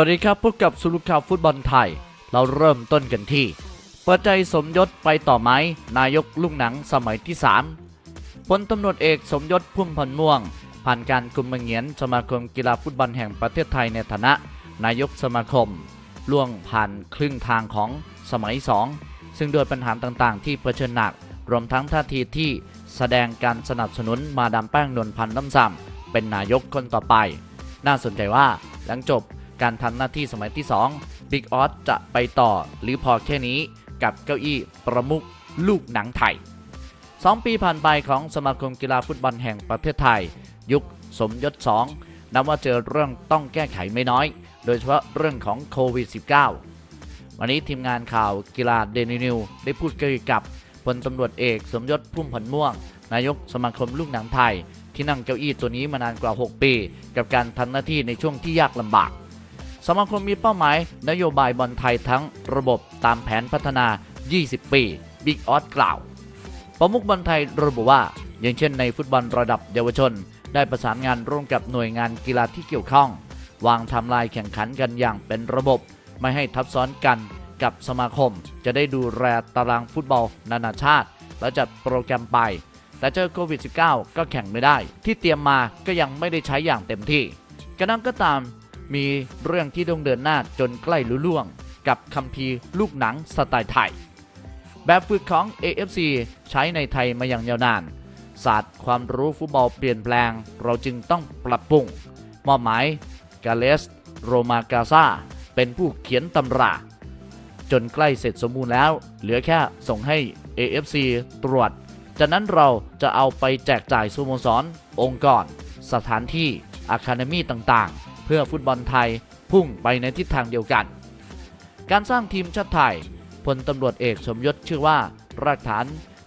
วัสดีครับ พบกับสุรุข่าวฟุตบอลไทย เราเริ่มต้นกันที่ เปิดใจสมยศไปต่อไหม นายกลูกหนังสมัยที่3พลตำรวจเอกสมยศพุ่มพันม่วง ผ่านการกุมเงียนสมาคมกีฬาฟุตบอลแห่งประเทศไทยในฐานะ นายกสมาคม ล่วงผ่านครึ่งทางของสมัย 2 ซึ่งโดวยปัญหาต่างๆ ที่เผชิญหนัก รวมทั้งท่าทีที่แสดงการสนับสนุนมาดามแป้งนวลพันธ์น้ำซ้ำเป็นนายกคนต่อไป น่าสนใจว่าหลังจบ การทำหน้าที่สมัยที่ 2 Big o อ s จะไปต่อหรือพอแค่นี้กับเก้าอี้ประมุขลูกหนังไทย 2 ปีผ่านไปของสมาคมกีฬาฟุตบอลแห่งประเทศไทย ยุคสมยศ 2นับว่าเจอเรื่องต้องแก้ไขไม่น้อย โดยเฉพาะเรื่องของโควิด -19 วันนี้ทีมงานข่าวกีฬาเดนินิวได้พูดคุยกับพลตำรวจเอกสมยศพุ่มพันม่วง นายกสมาคมลูกหนังไทย ที่นั่งเก้าอี้ตัวนี้มานานกว่า 6 ปี กับการทำหน้าที่ในช่วงที่ยากลำบาก สมาคมมีเป้าหมาย นโยบายบอลไทยทั้งระบบตามแผนพัฒนา 20 ปีบิ๊กออสกล่าว ประมุขบอลไทยระบุว่า อย่างเช่นในฟุตบอลระดับเยาวชน ได้ประสานงานร่วมกับหน่วยงานกีฬาที่เกี่ยวข้อง วางทำลายแข่งขันกันอย่างเป็นระบบ ไม่ให้ทับซ้อนกันกับสมาคม จะได้ดูแลตารางฟุตบอลนานาชาติ และจัดโปรแกรมไป แต่เจอโควิด -19 ก็แข่งไม่ได้ ที่เตรียมมาก็ยังไม่ได้ใช้อย่างเต็มที่กระนั้นก็ตาม มีเรื่องที่ต้องเดินหน้าจนใกล้ลุล่วง กับคัมภีร์ลูกหนังสไตล์ไทย แบบฝึกของ AFC ใช้ในไทยมาอย่างยาวนานศาสตร์ความรู้ฟุตบอลเปลี่ยนแปลง เราจึงต้องปรับปรุงมอบหมายกาเลส โรมากาซาเป็นผู้เขียนตำรา จนใกล้เสร็จสมบูรณ์แล้ว เหลือแค่ส่งให้ AFC ตรวจ จากนั้นเราจะเอาไปแจกจ่ายสโมสร องค์กร สถานที่อะคาเดมีต่างๆ เพื่อฟุตบอลไทยพุ่งไปในทิศทางเดียวกัน การสร้างทีมชาติไทยพลตำรวจเอกสมยศเชื่อว่า รากฐาน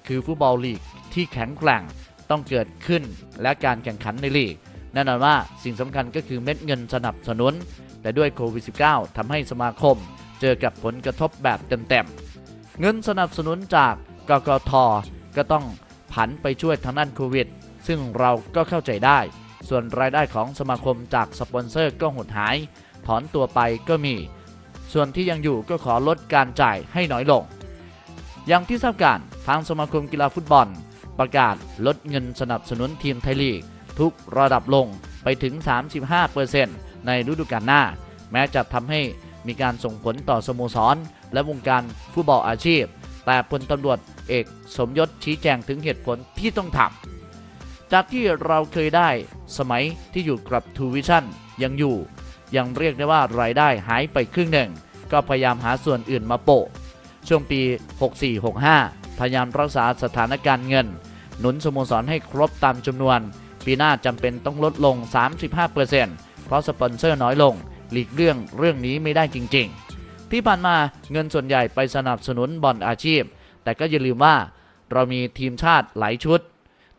คือฟุตบอลลีกที่แข็งแกร่งต้องเกิดขึ้นและการแข่งขันในลีกแน่นอนว่าสิ่งสำคัญก็คือเม็ดเงินสนับสนุน แต่ด้วยโควิด -19 ทำให้สมาคมเจอกับผลกระทบแบบเต็มๆ เงินสนับสนุนจากกกทก็ต้องผันไปช่วยทางด้านโควิด ซึ่งเราก็เข้าใจได้ ส่วนรายได้ของสมาคมจากสปอนเซอร์ก็หดหาย ถอนตัวไปก็มี ส่วนที่ยังอยู่ก็ขอลดการจ่ายให้น้อยลง อย่างที่ทราบกันทางสมาคมกีฬาฟุตบอล ประกาศลดเงินสนับสนุนทีมไทยลีก ทุกระดับลงไปถึง 35%ในฤดูกาลหน้า แม้จะทำให้มีการส่งผลต่อสโมสร และวงการฟุตบอลอาชีพ แต่พลตำรวจเอกสมยศชี้แจงถึงเหตุผลที่ต้องทำ จากที่เราเคยได้สมัยที่อยู่กับทูวิชั่นยังอยู่ ยังเรียกได้ว่ารายได้หายไปครึ่งหนึ่ง ก็พยายามหาส่วนอื่นมาโปะ ช่วงปี 64-65 พยายามรักษาสถานการณ์เงิน หนุนสโมสรให้ครบตามจำนวน ปีหน้าจำเป็นต้องลดลง 35%เพราะสปอนเซอร์น้อยลง หลีกเรื่องเรื่องนี้ไม่ได้จริง ๆ ที่ผ่านมาเงินส่วนใหญ่ไปสนับสนุนบอลอาชีพ แต่ก็อย่าลืมว่าเรามีทีมชาติหลายชุด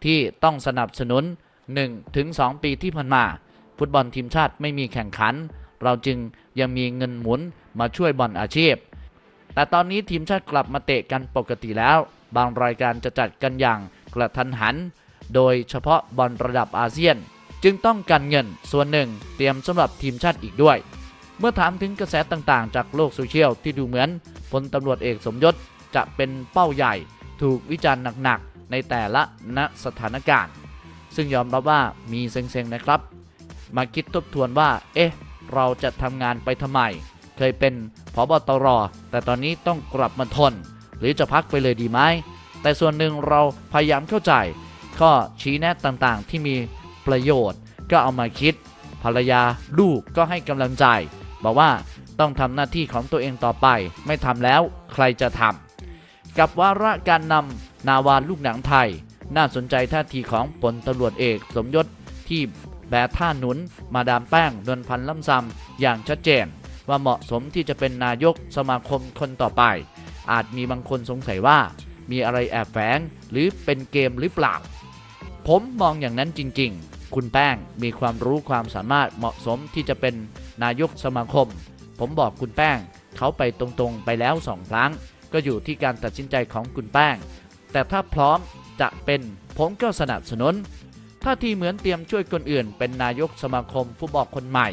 ที่ต้องสนับสนุน 1-2 ปีที่ผ่านมา ฟุตบอลทีมชาติไม่มีแข่งขัน เราจึงยังมีเงินหมุนมาช่วยบอลอาชีพ แต่ตอนนี้ทีมชาติกลับมาเตะกันปกติแล้ว บางรายการจะจัดกันอย่างกระทันหัน โดยเฉพาะบอลระดับอาเซียน จึงต้องกันเงินส่วนหนึ่งเตรียมสำหรับทีมชาติอีกด้วย เมื่อถามถึงกระแสต่างๆ จากโลกโซเชียลที่ดูเหมือนพลตำรวจเอกสมยศจะเป็นเป้าใหญ่ ถูกวิจารณ์หนักๆ ในแต่ละณสถานการณ์ ซึ่งยอมรับว่ามีเซ็งๆนะครับ มาคิดทบทวนว่า เอ๊ะ เราจะทำงานไปทำไม เคยเป็นพบตร แต่ตอนนี้ต้องกลับมาทน หรือจะพักไปเลยดีไหม แต่ส่วนหนึ่งเราพยายามเข้าใจ ข้อชี้แนะต่างๆ ที่มีประโยชน์ก็เอามาคิด ภรรยาลูกก็ให้กำลังใจ บอกว่าต้องทำหน้าที่ของตัวเองต่อไป ไม่ทำแล้วใครจะทำกับวาระการนำ นาวาลูกหนังไทย น่าสนใจท่าทีของพลตำรวจเอกสมยศที่แบท่าหนุน มาดามแป้งนวลพันธ์ล่ำซำอย่างชัดเจน ว่าเหมาะสมที่จะเป็นนายกสมาคมคนต่อไป อาจมีบางคนสงสัยว่า มีอะไรแอบแฝงหรือเป็นเกมหรือเปล่า ผมมองอย่างนั้นจริง ๆ คุณแป้งมีความรู้ความสามารถเหมาะสมที่จะเป็นนายกสมาคม ผมบอกคุณแป้งเขาไปตรงๆไปแล้วสองครั้ง ก็อยู่ที่การตัดสินใจของคุณแป้ง แต่ถ้าพร้อมจะเป็นผมก็สนับสนุนถ้าทีเหมือนเตรียมช่วยคนอื่น เป็นนายกสมาคมฟุตบอลคนใหม่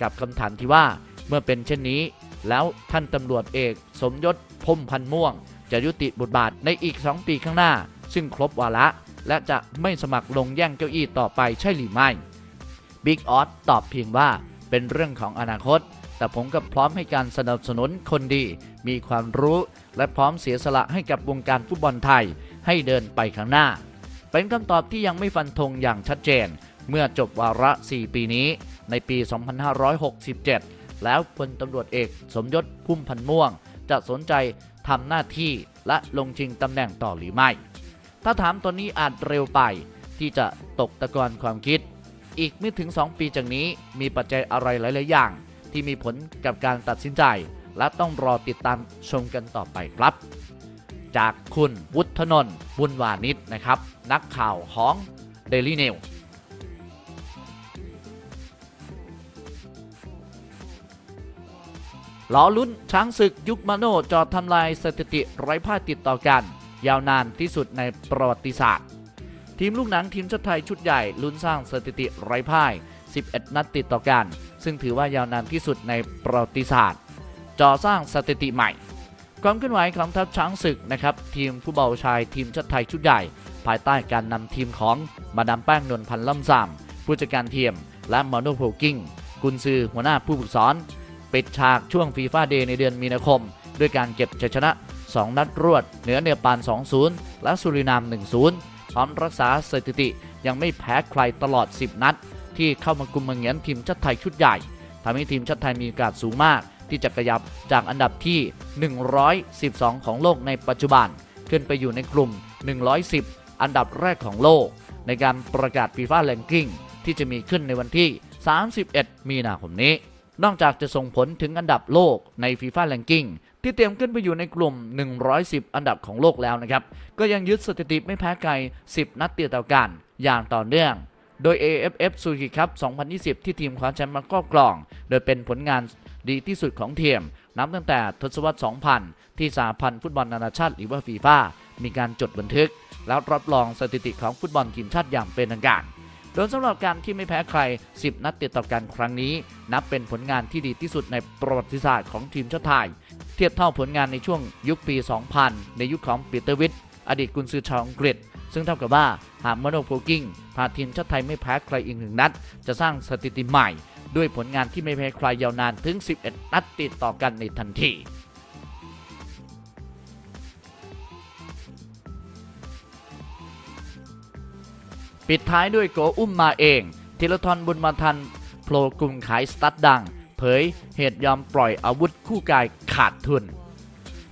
กับคำถามที่ว่าเมื่อเป็นเช่นนี้ แล้วท่านตำรวจเอกสมยศพมพันม่วง จะยุติบทบาทในอีก 2 ปีข้างหน้า ซึ่งครบวาระ และจะไม่สมัครลงแย่งเก้าอี้ต่อไปใช่หรือไม่บิ๊กออสตอบเพียงว่าเป็นเรื่องของอนาคต แต่ผมก็พร้อมให้การสนับสนุนคนดี มีความรู้ และพร้อมเสียสละให้กับวงการฟุตบอลไทย ให้เดินไปข้างหน้า เป็นคำตอบที่ยังไม่ฟันธงอย่างชัดเจน เมื่อจบวาระ 4 ปีนี้ ในปี 2567 แล้วพลตำรวจเอกสมยศพุ่มพันม่วง จะสนใจทำหน้าที่และลงชิงตำแหน่งต่อหรือไม่ ถ้าถามตอนนี้อาจเร็วไปที่จะตกตะกอนความคิด อีกไม่ถึง 2 ปีจากนี้มีปัจจัยอะไรหลาย ๆ อย่าง ที่มีผลกับการตัดสินใจ และต้องรอติดตามชมกันต่อไปครับ จากคุณวุฒนนท์บุญวานิชนะครับ นักข่าวของ Daily News ล้อลุ้นช้างศึกยุคมาโนจอดทำลายสถิติไร้พ่ายติดต่อกัน ยาวนานที่สุดในประวัติศาสตร์ ทีมลูกหนังทีมชาติไทยชุดใหญ่ลุ้นสร้างสถิติไร้พ่าย 11 นัดติดต่อกัน ซึ่งถือว่ายาวนานที่สุดในประวัติศาสตร์จอสร้างสถิติใหม่ ความเคลื่อนไหวของทัพช้างศึกนะครับทีมผู้เบาชายทีมชาติไทยชุดใหญ่ ภายใต้การนำทีมของมาดามแป้งนวลพันธ์ล่ำซำผู้จัดการทีมและมาโนโพกิ้งกุนซือหัวหน้าผู้ฝึกสอนปิดฉากช่วงฟีฟ่าเดย์ในเดือนมีนาคม ด้วยการเก็บชัยชนะ 2 นัดรวด เหนือเนปาล 2-0 และสุรินาม 1-0 พร้อมรักษาสถิติยังไม่แพ้ใครตลอด 10 นัด ที่เข้ามากุมมังเงียนทีมชาติไทยชุดใหญ่ทำให้ทีมชาติไทยมีโอกาสสูงมาก ที่จะขยับจากอันดับที่ 112 ของโลกในปัจจุบัน ขึ้นไปอยู่ในกลุ่ม 110 อันดับแรกของโลก ในการประกาศฟีฟ่าแรงกิ้งที่จะมีขึ้นในวันที่ 31 มีนาคมนี้ นอกจากจะส่งผลถึงอันดับโลกในฟีฟ่าแรงกิ้งที่เตรียมขึ้นไปอยู่ในกลุ่ม 110 อันดับของโลกแล้วนะครับ ก็ยังยึดสถิติไม่แพ้ใคร10 นัดเติดต่อกัน อย่างต่อเนื่อง โดย AFF s u z u k i Cup 2020 ที่ทีมคว้าแชมป์มาครอบครอง โดยเป็นผลงานดีที่สุดของทีมนับตั้งแต่ทศวรรษ 2000 ที่สาพันธ์ฟุตบอลนานาชาติหรือว่าฟีฟ่ามีการจดบันทึก แล้วรับรองสถิติของฟุตบอลทีมชาติอย่างเป็นทางการโดยสำหรับการที่ไม่แพ้ใคร 10 นัดติดต่อกันครั้งนี้ นับเป็นผลงานที่ดีที่สุดในประวัติศาสตร์ของทีมชาติไทย เทียบเท่าผลงานในช่วงยุคปี 2000 ในยุคของปีเตอร์วิทอดีตกุนซือชาวอังกฤษ ซึ่งเท่ากับว่าหากมโนโพกิ้งพาทีมชาติไทยไม่แพ้ใครอีกหนึ่งนัด จะสร้างสถิติใหม่ ด้วยผลงานที่ไม่แพ้ใครยาวนานถึง 11 นัดติดต่อกันในทันทีปิดท้ายด้วยโกอุ้มมาเองธีรทรบุญมาทันโผล่กลุ่มขายสตัดดัง เผยเหตุยอมปล่อยอาวุธคู่กายขาดทุน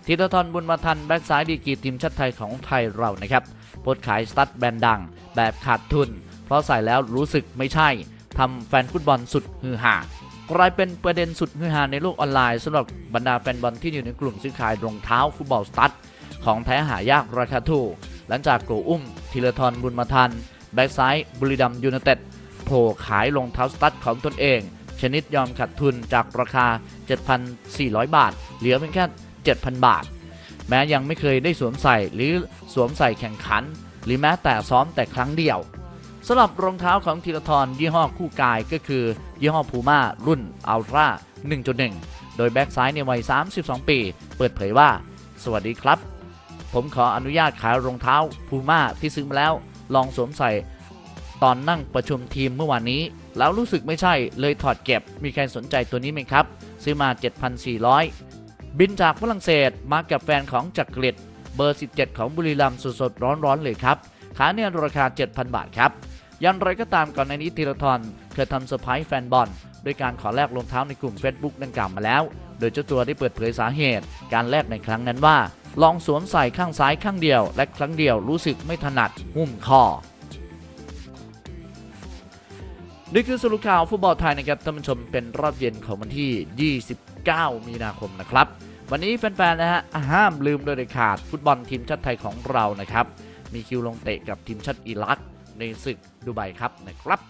ธีรทรบุญมาทันแบ็กซ้ายดีกีทีมชาติไทยของไทยเรานะครับ โพสขายสตั๊ดแบรนด์ดัง แบบขาดทุน เพราะใส่แล้วรู้สึกไม่ใช่ทำแฟนฟุตบอลสุดฮือฮากลายเป็นประเด็นสุดฮือฮาในโลกออนไลน์สำหรับบรรดาแฟนบอลที่อยู่ในกลุ่มซื้อขายรองเท้าฟุตบอลสตั๊ดของแท้หายากราคาถูกหลังจากโกอุ้มธีรทรบุญมาทัน แบ็กซ้ายบุรีรัมย์ยูไนเต็ดโผล่ขายรองเท้าสตั๊ดของตนเอง ชนิดยอมขาดทุนจากราคา 7,400 บาท เหลือเพียงแค่ 7,000 บาท แม้ยังไม่เคยได้สวมใส่หรือสวมใส่แข่งขัน หรือแม้แต่ซ้อมแต่ครั้งเดียวสำหรับรองเท้าของธีรทรยี่ห้อคู่กายก็คือ ยี่ห้อพูม่ารุ่นอัลตร้า1.1 โดยแบ็กซ้ายในวัย 32 ปี เปิดเผยว่า สวัสดีครับ ผมขออนุญาตขายรองเท้าพูม่าที่ซื้อมาแล้ว ลองสวมใส่ตอนนั่งประชุมทีมเมื่อวานนี้ แล้วรู้สึกไม่ใช่เลยถอดเก็บมีใครสนใจตัวนี้ไหมครับ ซื้อมา 7,400 บินจากฝรั่งเศสมากับแฟนของจักรเล็ดเบอร์ 17 ของบุรีรัมย์สดๆร้อนๆเลยครับขายเนี่ยราคา 7,000 บาทครับยันไรก็ตามก่อนในนี้ธีรทรเคยทำเซอร์ไพรส์แฟนบอลด้วยการขอแลกรองเท้าในกลุ่ม Facebook ดังกล่าวมาแล้ว โดยเจ้าตัวได้เปิดเผยสาเหตุ การแลกในครั้งนั้นว่า ลองสวมใส่ข้างซ้ายข้างเดียว และครั้งเดียวรู้สึกไม่ถนัดหุ้มคอ นี่คือสรุปข่าวฟุตบอลไทยนะครับท่านผู้ชมเป็นรอบเย็นของวันที่ 29 มีนาคมนะครับ วันนี้แฟนๆนะฮะห้ามลืมโดยเด็ดขาดฟุตบอลทีมชาติไทยของเรานะครับ มีคิวลงเตะกับทีมชาติอิรักในศึกดูไบครับนะครับ